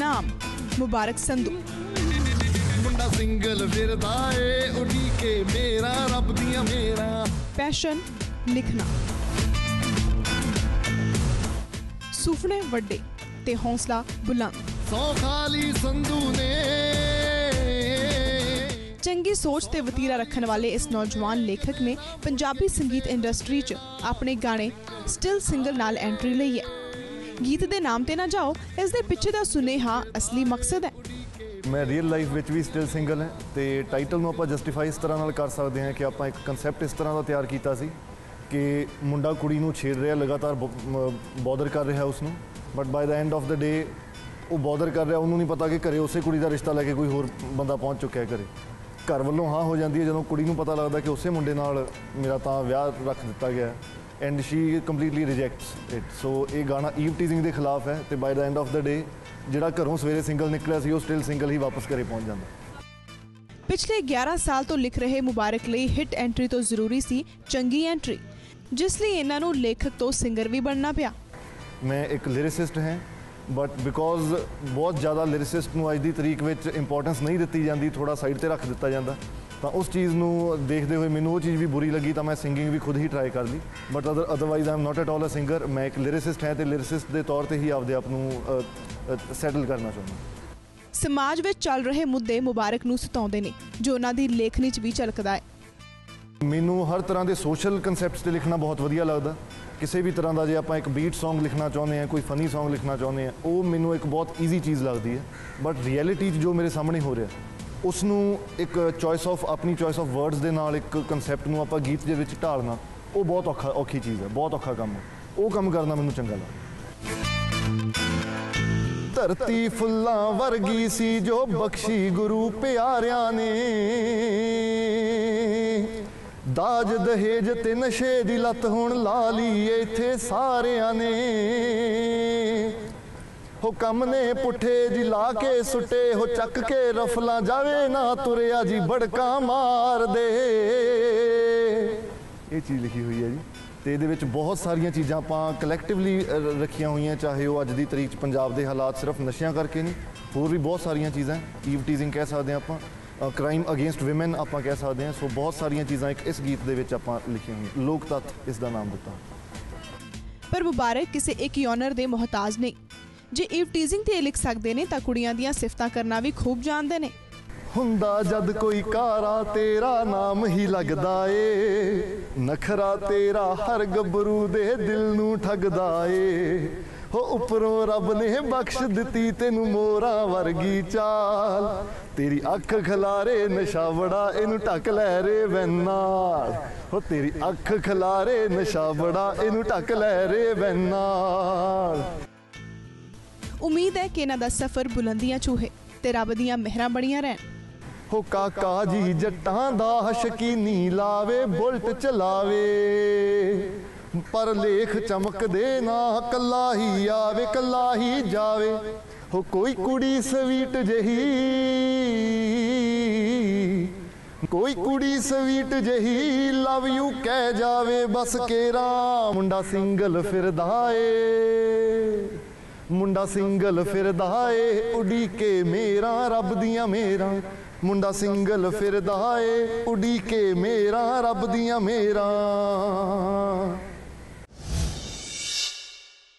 ਨਾਮ ਮੁਬਾਰਕ ਸੰਧੂ। ਮੁੰਡਾ ਸਿੰਗਲ ਫਿਰਦਾ ਏ ਉਡੀ ਕੇ ਮੇਰਾ ਰੱਬ ਦੀਆਂ ਮੇਰਾ। ਪੈਸ਼ਨ ਲਿਖਣਾ। ਸੁਪਨੇ ਵੱਡੇ ਤੇ ਹੌਸਲਾ ਬੁਲੰਦ। ਸੌ ਖਾਲੀ ਸੰਧੂ ਨੇ। ਚੰਗੀ ਸੋਚ ਤੇ ਵਤੀਰਾ ਰੱਖਣ ਵਾਲੇ ਇਸ ਨੌਜਵਾਨ ਲੇਖਕ ਨੇ ਪੰਜਾਬੀ ਸੰਗੀਤ ਇੰਡਸਟਰੀ 'ਚ ਆਪਣੇ ਗਾਣੇ ਸਟਿਲ ਸਿੰਗਲ ਨਾਲ ਐਂਟਰੀ ਲਈ ਹੈ। ਗੀਤ ਦੇ ਨਾਮ ਤੇ ਨਾ ਜਾਓ, ਇਸ ਦੇ ਪਿੱਛੇ ਦਾ ਸੁਨੇਹਾ ਅਸਲੀ ਮਕਸਦ ਹੈ। ਮੈਂ ਰੀਅਲ ਲਾਈਫ ਵਿੱਚ ਵੀ ਸਟਿਲ ਸਿੰਗਲ ਹਾਂ ਤੇ ਟਾਈਟਲ ਨੂੰ ਆਪਾਂ ਜਸਟੀਫਾਈ ਇਸ ਤਰ੍ਹਾਂ ਨਾਲ ਕਰ ਸਕਦੇ ਹਾਂ ਕਿ ਆਪਾਂ ਇੱਕ ਕਨਸੈਪਟ ਇਸ ਤਰ੍ਹਾਂ ਦਾ ਤਿਆਰ ਕੀਤਾ ਸੀ ਕਿ ਮੁੰਡਾ ਕੁੜੀ ਨੂੰ ਛੇੜ ਰਿਹਾ, ਲਗਾਤਾਰ ਬੋਦਰ ਕਰ ਰਿਹਾ ਉਸ ਨੂੰ but by the end of the day ਉਹ ਬੋਦਰ ਕਰ ਰਿਹਾ, ਉਹਨੂੰ ਨਹੀਂ ਪਤਾ ਕਿ ਘਰੇ ਉਸੇ ਕੁੜੀ ਦਾ ਰਿਸ਼ਤਾ ਲੈ ਕੇ ਕੋਈ ਹੋਰ ਬੰਦਾ ਪਹੁੰਚ ਚੁੱਕਿਆ ਹੈ ਘਰੇ। ਘਰ ਵੱਲੋਂ ਹਾਂ ਹੋ ਜਾਂਦੀ ਹੈ, ਜਦੋਂ ਕੁੜੀ ਨੂੰ ਪਤਾ ਲੱਗਦਾ ਕਿ ਉਸੇ ਮੁੰਡੇ ਨਾਲ ਮੇਰਾ ਤਾਂ ਵਿਆਹ ਰੱਖ ਦਿੱਤਾ ਗਿਆ and she completely rejects it so ਇਹ ਗਾਣਾ ਈਵ ਟੀਜ਼ਿੰਗ ਦੇ ਖਿਲਾਫ ਹੈ ਤੇ ਬਾਈ ਦਾ ਐਂਡ ਆਫ ਦਾ ਡੇ ਜਿਹੜਾ ਘਰੋਂ ਸਵੇਰੇ ਸਿੰਗਲ ਨਿਕਲਿਆ ਸੀ ਉਹ ਸਟਿਲ ਸਿੰਗਲ ਹੀ ਵਾਪਸ ਘਰੇ ਪਹੁੰਚ ਜਾਂਦਾ। ਪਿਛਲੇ 11 ਸਾਲ ਤੋਂ ਲਿਖ ਰਹੇ ਮੁਬਾਰਕ ਲਈ ਹਿੱਟ ਐਂਟਰੀ ਤੋਂ ਜ਼ਰੂਰੀ ਸੀ ਚੰਗੀ ਐਂਟਰੀ ਜਿਸ ਲਈ ਇਹਨਾਂ ਨੂੰ ਲੇਖਕ ਤੋਂ ਸਿੰਗਰ ਵੀ ਬਣਨਾ ਪਿਆ। ਮੈਂ ਇੱਕ ਲਿਰਿਸਿਸਟ ਹਾਂ ਬਟ ਬਿਕੋਜ਼ ਬਹੁਤ ਜ਼ਿਆਦਾ ਲਿਰਿਸਿਸਟ ਨੂੰ ਅੱਜ ਦੀ ਤਰੀਕ ਵਿੱਚ ਇੰਪੋਰਟੈਂਸ ਨਹੀਂ ਦਿੱਤੀ ਜਾਂਦੀ ਥੋੜਾ ਸਾਈਡ ਤੇ ਰੱਖ ਦਿੱਤਾ ਜਾਂਦਾ। ਤਾਂ ਉਸ ਚੀਜ਼ ਨੂੰ ਦੇਖਦੇ ਹੋਏ ਮੈਨੂੰ ਉਹ ਚੀਜ਼ ਵੀ ਬੁਰੀ ਲੱਗੀ ਤਾਂ ਮੈਂ ਸਿੰਗਿੰਗ ਵੀ ਖੁਦ ਹੀ ਟਰਾਈ ਕਰ ਲਈ। But otherwise I'm not at all a singer ਮੈਂ ਇੱਕ ਲਿਰਿਸਿਸਟ ਹਾਂ ਤੇ ਲਿਰਿਸਿਸਟ ਦੇ ਤੌਰ ਤੇ ਹੀ ਆਪਦੇ ਆਪ ਨੂੰ ਸੈਟਲ ਕਰਨਾ ਚਾਹੁੰਦਾ ਸਮਾਜ ਵਿੱਚ ਚੱਲ ਰਹੇ ਮੁੱਦੇ ਮੁਬਾਰਕ ਨੂੰ ਸਤਾਉਂਦੇ ਨੇ ਜੋ ਉਹਨਾਂ ਦੀ ਲੇਖਣੀ 'ਚ ਵੀ ਝਲਕਦਾ ਹੈ। ਮੈਨੂੰ ਹਰ ਤਰ੍ਹਾਂ ਦੇ ਸੋਸ਼ਲ ਕਨਸੈਪਟਸ ਤੇ ਲਿਖਣਾ ਬਹੁਤ ਵਧੀਆ ਲੱਗਦਾ। ਕਿਸੇ ਵੀ ਤਰ੍ਹਾਂ ਦਾ ਜੇ ਆਪਾਂ ਇੱਕ ਬੀਟ Song ਲਿਖਣਾ ਚਾਹੁੰਦੇ ਹਾਂ ਕੋਈ ਫਨੀ Song ਲਿਖਣਾ ਚਾਹੁੰਦੇ ਹਾਂ ਉਹ ਮੈਨੂੰ ਇੱਕ ਬਹੁਤ ਈਜ਼ੀ ਚੀਜ਼ ਲੱਗਦੀ ਹੈ। ਬਟ ਰਿਐਲਿਟੀ 'ਚ ਜੋ ਮੇਰੇ ਸਾਹਮਣੇ ਹੋ ਰਿਹਾ ਉਸ ਨੂੰ ਇੱਕ ਚੋਇਸ ਆਫ ਆਪਣੀ ਚੋਇਸ ਆਫ ਵਰਡਸ ਦੇ ਨਾਲ ਇੱਕ ਕਨਸੈਪਟ ਨੂੰ ਆਪਾਂ ਗੀਤ ਦੇ ਵਿੱਚ ਢਾਲਣਾ, ਉਹ ਬਹੁਤ ਔਖਾ, ਔਖੀ ਚੀਜ਼ ਹੈ, ਬਹੁਤ ਔਖਾ ਕੰਮ ਹੈ। ਉਹ ਕੰਮ ਕਰਨਾ ਮੈਨੂੰ ਚੰਗਾ ਲੱਗਦਾ। ਧਰਤੀ ਫੁੱਲਾਂ ਵਰਗੀ ਸੀ ਜੋ ਬਖਸ਼ੀ ਗੁਰੂ ਪਿਆਰਿਆਂ ਨੇ। ਦਾਜ, ਦਹੇਜ ਤੇ ਨਸ਼ੇ ਦੀ ਲੱਤ ਹੁਣ ਲਾ ਲਈ ਇੱਥੇ ਸਾਰਿਆਂ ਨੇ। ਹੋ ਕੰਮ ਨੇ ਪੁੱਠੇ ਜੀ ਲਾ ਕੇ ਸੁੱਟੇ, ਹੋ ਚੱਕ ਕੇ ਰਫਲਾਂ ਜਾਵੇ ਨਾ ਤੁਰਿਆ ਜੀ ਬੜਕਾ ਮਾਰ ਦੇ। ਇਹ ਚੀਜ਼ ਲਿਖੀ ਹੋਈ ਹੈ ਜੀ। ਤੇ ਇਹਦੇ ਵਿੱਚ ਬਹੁਤ ਸਾਰੀਆਂ ਚੀਜ਼ਾਂ ਆਪਾਂ ਕਲੈਕਟਿਵਲੀ ਰੱਖੀਆਂ ਹੋਈਆਂ, ਚਾਹੇ ਉਹ ਅੱਜ ਦੀ ਤਰੀਕ 'ਚ ਪੰਜਾਬ ਦੇ ਹਾਲਾਤ ਸਿਰਫ ਨਸ਼ਿਆਂ ਕਰਕੇ ਨਹੀਂ, ਹੋਰ ਵੀ ਬਹੁਤ ਸਾਰੀਆਂ ਚੀਜ਼ਾਂ ਈਵ ਟੀਜ਼ਿੰਗ ਕਹਿ ਸਕਦੇ ਹਾਂ ਆਪਾਂ ਕ੍ਰਾਈਮ ਅਗੇਂਸਟ ਔਮਨ ਆਪਾਂ ਕਹਿ ਸਕਦੇ ਹਾਂ, ਸੋ ਬਹੁਤ ਸਾਰੀਆਂ ਚੀਜ਼ਾਂ ਇੱਕ ਇਸ ਗੀਤ ਦੇ ਵਿੱਚ ਆਪਾਂ ਲਿਖੀਆਂ ਹੋਈਆਂ। ਲੋਕ ਤੱਤ ਇਸ ਦਾ ਨਾਮ ਦਿੱਤਾ। ਪਰ ਮੁਬਾਰਕ ਕਿਸੇ ਇੱਕ ਯੋਨਰ ਦੇ ਮੁਹਤਾਜ ਨਹੀਂ। ਜੇ ਇਵ ਟੀਜ਼ਿੰਗ ਤੇ ਲਿਖ ਸਕਦੇ ਨੇ ਤਾਂ ਕੁੜੀਆਂ ਦੀਆਂ ਸਿਫਤਾਂ ਕਰਨਾ ਵੀ ਖੂਬ ਜਾਣਦੇ ਨੇ। ਹੁੰਦਾ ਜਦ ਕੋਈ ਕਾਰਾ ਤੇਰਾ ਨਾਮ ਹੀ ਲੱਗਦਾ ਏ, ਨਖਰਾ ਤੇਰਾ ਹਰ ਗੱਭਰੂ ਦੇ ਦਿਲ ਨੂੰ ਠੱਗਦਾ ਏ। ਹੋ ਉੱਪਰੋਂ ਰੱਬ ਨੇ ਬਖਸ਼ ਦਿੱਤੀ ਤੈਨੂੰ ਮੋਰਾ ਵਰਗੀ ਚਾਲ, ਤੇਰੀ ਅੱਖ ਖਲਾਰੇ ਨਸ਼ਾ ਬੜਾ ਇਹਨੂੰ ਢੱਕ ਲੈ ਰੇ ਵੈਨਾਲ ਹੋ ਤੇਰੀ ਅੱਖ ਖਲਾਰੇ ਨਸ਼ਾ ਬੜਾ ਇਹਨੂੰ ਢੱਕ ਲੈ ਰੇ ਵੈਨਾਲ ਉਮੀਦ ਹੈ ਕਿ ਇਹਨਾਂ ਦਾ ਸਫ਼ਰ ਬੁਲੰਦੀਆਂ ਚੂਹੇ ਤੇ ਰੱਬ ਦੀਆਂ ਮਿਹਰਾਂ ਬੜੀਆਂ ਰਹਿਣ। ਹੋ ਕਾਕਾ ਜੀ ਜੱਟਾਂ ਦਾ ਸ਼ਕੀਨੀ ਲਾਵੇ, ਬੁਲਟ ਚਲਾਵੇ। ਪਰ ਲੇਖ ਚਮਕਦੇ ਨਾ, ਕੱਲਾ ਹੀ ਆਵੇ, ਕੱਲਾ ਹੀ ਜਾਵੇ। ਹੋ ਕੋਈ ਕੁੜੀ ਸਵੀਟ ਜਹੀ, ਕੋਈ ਕੁੜੀ ਸਵੀਟ ਜਹੀ, ਲਵ ਯੂ ਕਹਿ ਜਾਵੇ, ਬਸ ਕੇਰਾ ਮੁੰਡਾ ਸਿੰਗਲ ਫਿਰਦਾ ਏ। ਮੁੰਡਾ ਸਿੰਗਲ ਫਿਰਦਾ ਏ, ਉਡੀਕੇ ਮੇਰਾ, ਰੱਬ ਦੀਆਂ ਮੇਰਾ। ਮੁੰਡਾ ਸਿੰਗਲ ਫਿਰਦਾ ਏ, ਉਡੀਕੇ ਮੇਰਾ, ਰੱਬ ਦੀਆਂ ਮੇਰਾ।